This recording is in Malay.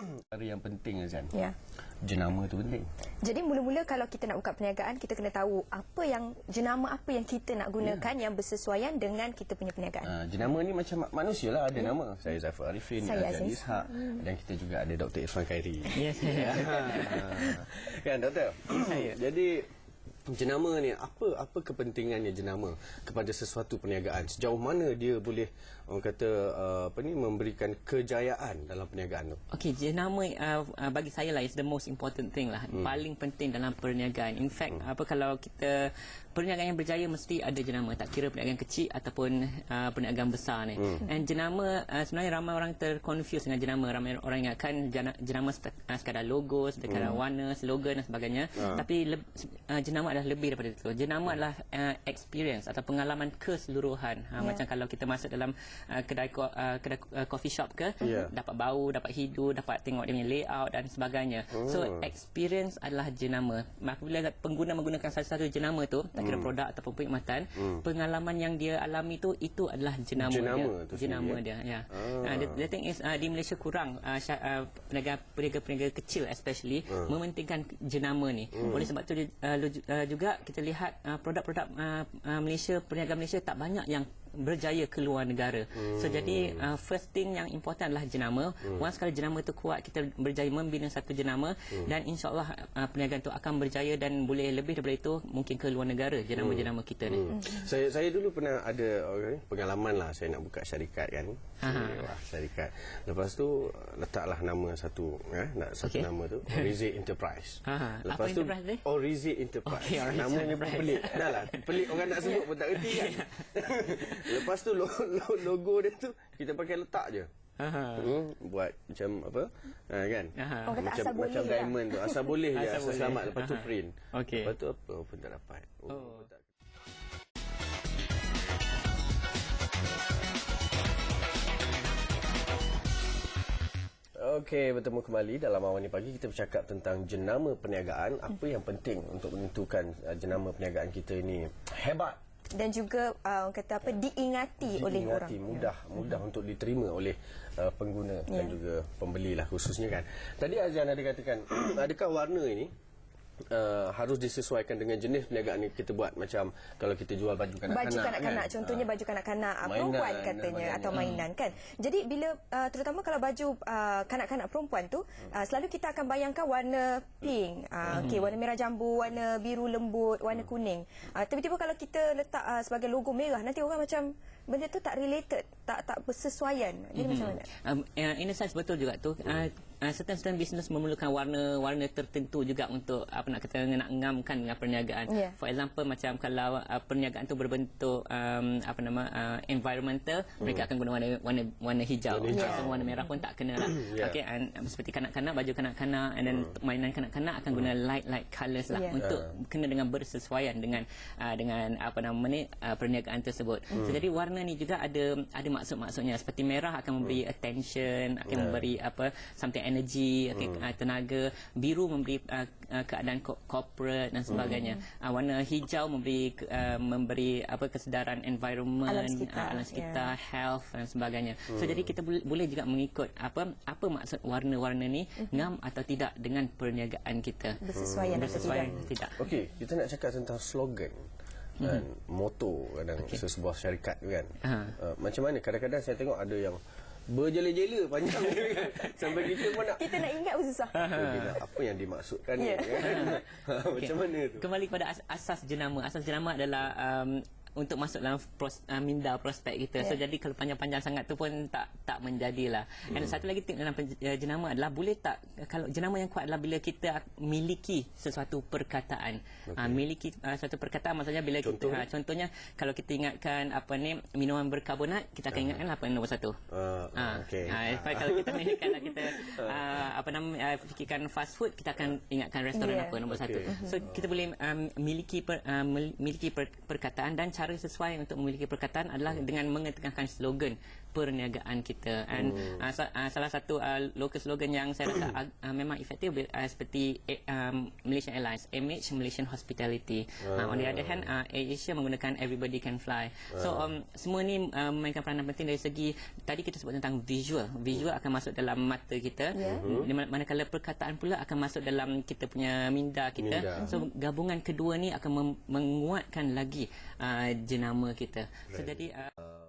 Perkara yang penting Azan. Ya. Jenama tu penting. Jadi mula-mula kalau kita nak buka perniagaan kita kena tahu apa yang jenama apa yang kita nak gunakan yang bersesuaian dengan kita punya perniagaan. Uh, jenama ni macam ma- manusia lah ada nama. Saya Zafar Arifin, Saya Azan Aziz. Ishak dan kita juga ada Dr. Irfan Khairi. Ya, saya. kan doktor? Jadi jenama ni apa apa kepentingannya jenama kepada sesuatu perniagaan? Sejauh mana dia boleh orang kata uh, apa ni memberikan kejayaan dalam perniagaan tu? Okey, jenama uh, uh, bagi saya lah is the most important thing lah. Hmm. Paling penting dalam perniagaan. In fact, hmm. apa kalau kita perniagaan yang berjaya mesti ada jenama. Tak kira perniagaan kecil ataupun uh, perniagaan besar ni. Hmm. And jenama uh, sebenarnya ramai orang terconfuse dengan jenama. Ramai orang ingatkan jenama uh, sekadar logo, sekadar hmm. warna, slogan dan sebagainya. Ah. Tapi uh, jenama adalah lebih daripada itu. Jenama adalah uh, experience atau pengalaman keseluruhan. Uh, Ya. Macam kalau kita masuk dalam uh, kedai ko- uh, kedai uh, coffee shop ke, Ya. dapat bau, dapat hidu, dapat tengok dia punya layout dan sebagainya. Oh. So experience adalah jenama. Apabila pengguna menggunakan satu-satu jenama tu, tak kira produk ataupun perkhidmatan, pengalaman yang dia alami tu itu adalah jenama, Jenama dia. tu jenama dia, ya. Ah. Uh, the, the thing is uh, di Malaysia kurang uh, uh, peniaga- peniaga-peniaga kecil especially mementingkan jenama ni. Oleh sebab tu uh, lu- uh, juga kita lihat uh, produk-produk uh, uh, Malaysia, perniagaan Malaysia tak banyak yang berjaya ke luar negara. So jadi uh, first thing yang important adalah jenama. Once kalau jenama tu kuat kita berjaya membina satu jenama dan insyaallah uh, perniagaan tu akan berjaya dan boleh lebih daripada itu mungkin ke luar negara jenama-jenama kita ni. Hmm. Saya saya dulu pernah ada okay, pengalaman lah saya nak buka syarikat kan. Saya, wah, syarikat. Lepas tu letaklah nama satu eh nak satu Okey. nama tu Orizi Enterprise. Aha. Lepas Apa tu enterprise? Orizi Enterprise. Orizi Namanya pun pelik. Dah lah pelik orang nak sebut pun tak reti kan. Lepas tu logo, logo dia tu kita pakai letak je. Aha. Hmm, buat macam apa ha, kan Aha. Kata macam asal boleh macam lah. diamond tu asal boleh je Asal asal boleh. selamat lepas tu Aha. print Okey. lepas tu apa pun tak dapat oh, Oh. tak Okey, bertemu kembali dalam awal ni pagi kita bercakap tentang jenama perniagaan. Apa yang penting untuk menentukan uh, jenama perniagaan kita ini hebat, Dan juga uh, orang kata apa diingati, oleh orang. diingati, mudah, mudah untuk diterima oleh uh, pengguna dan Ya. juga pembeli lah khususnya kan. Tadi Azan ada katakan, adakah warna ini uh, harus disesuaikan dengan jenis perniagaan yang kita buat. Macam kalau kita jual baju kanak-kanak baju kanak-kanak kan? contohnya Ah. baju kanak-kanak. Uh, Mainan perempuan katanya sebagainya. atau mainan. kan? Jadi bila uh, terutama kalau baju uh, kanak-kanak perempuan tu uh, selalu kita akan bayangkan warna pink. Uh, okey warna merah jambu warna biru lembut warna kuning. Uh, tiba-tiba kalau kita letak uh, sebagai logo merah nanti orang macam benda tu tak related tak tak bersesuaian jadi macam mana Um, uh, in a sense betul juga tu. Uh, uh, certain-certain business memerlukan warna-warna tertentu juga untuk apa nak kata nak ngamkan dengan perniagaan. Yeah. For example macam kalau uh, perniagaan tu berbentuk um, apa nama uh, environmental, mereka akan guna warna warna warna hijau. Warna hijau. So, warna merah pun tak kena lah. Yeah. Okay, and um, seperti kanak-kanak baju kanak-kanak and then mainan kanak-kanak akan guna light light colours lah Yeah. untuk kena dengan bersesuaian dengan uh, dengan apa nama ni uh, perniagaan tersebut. So jadi warna ni juga ada ada maksud-maksudnya. Seperti merah akan memberi attention, akan Yeah. memberi apa something energy, okay, uh, tenaga, biru memberi uh, uh, keadaan co- corporate dan sebagainya. Uh, warna hijau memberi uh, memberi apa kesedaran environment, Alam sekitar, uh, alam sekitar, health dan sebagainya. So jadi kita boleh, boleh juga mengikut apa apa maksud warna-warna ni ngam atau tidak dengan perniagaan kita. bersesuaian atau Bersesuaian tidak. tidak. Okey, kita nak cakap tentang slogan dan moto kadang okay. sesebuah syarikat tu kan. Ha. Uh, macam mana kadang-kadang saya tengok ada yang berjela-jela panjang kan. Sampai kita pun nak kita nak ingat pun susah okay, dah, apa yang dimaksudkan ni Ya. kan. macam mana tu? Kembali kepada as- asas jenama. Asas jenama adalah um, untuk masuk dalam pros, uh, minda prospek kita. So Ya. jadi kalau panjang-panjang sangat tu pun tak tak menjadilah. And Hmm. satu lagi tip dalam pen- uh, jenama adalah boleh tak kalau jenama yang kuat adalah bila kita miliki sesuatu perkataan. Okay. Uh, miliki uh, suatu perkataan maksudnya bila Contoh? kita uh, contohnya kalau kita ingatkan apa ni minuman berkarbonat, kita akan ingatkan apa yang nombor satu. Uh, Ah, okey. ah, lepas kalau kita ingatkan kita uh, apa nama uh, fikirkan fast food, kita akan ingatkan restoran Yeah. apa nombor Okey. satu. So kita boleh um, miliki per, uh, mil- miliki per, perkataan dan cara sesuai untuk memiliki perkataan adalah dengan mengetengahkan slogan perniagaan kita. And Hmm. uh, sa- uh, salah satu uh, local slogan yang saya rasa ag- uh, memang efektif uh, seperti um, Malaysian Airlines MH Malaysian Hospitality. Uh, on the other hand uh, AirAsia menggunakan Everybody Can Fly. So um, semua ni uh, memainkan peranan penting dari segi tadi kita sebut tentang visual. Visual akan masuk dalam mata kita. Ya. Di mana- manakala perkataan pula akan masuk dalam kita punya minda kita. Minda. so gabungan kedua ni akan mem- menguatkan lagi uh, jenama kita. So jadi uh,